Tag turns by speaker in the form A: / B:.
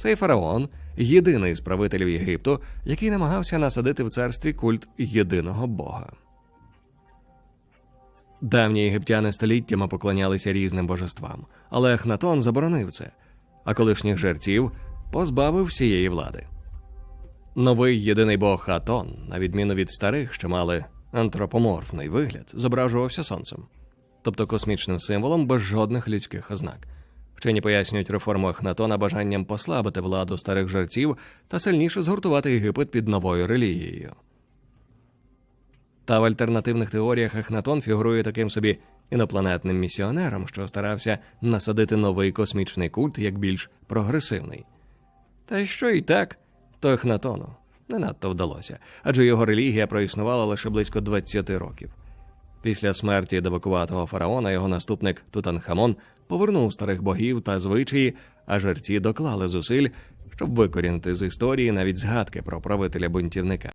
A: Цей фараон єдиний з правителів Єгипту, який намагався насадити в царстві культ єдиного Бога. Давні єгиптяни століттями поклонялися різним божествам, але Ехнатон заборонив це, а колишніх жерців позбавив всієї влади. Новий єдиний бог Хатон, на відміну від старих, що мали антропоморфний вигляд, зображувався сонцем, тобто космічним символом без жодних людських ознак. Вчені пояснюють реформу Ехнатона бажанням послабити владу старих жерців та сильніше згуртувати Єгипет під новою релігією. Та в альтернативних теоріях Ехнатон фігурує таким собі інопланетним місіонером, що старався насадити новий космічний культ як більш прогресивний. Та що і так, то Ехнатону не надто вдалося, адже його релігія проіснувала лише близько 20 років. Після смерті девакуватого фараона його наступник Тутанхамон повернув старих богів та звичаї, а жерці доклали зусиль, щоб викорінити з історії навіть згадки про правителя бунтівника.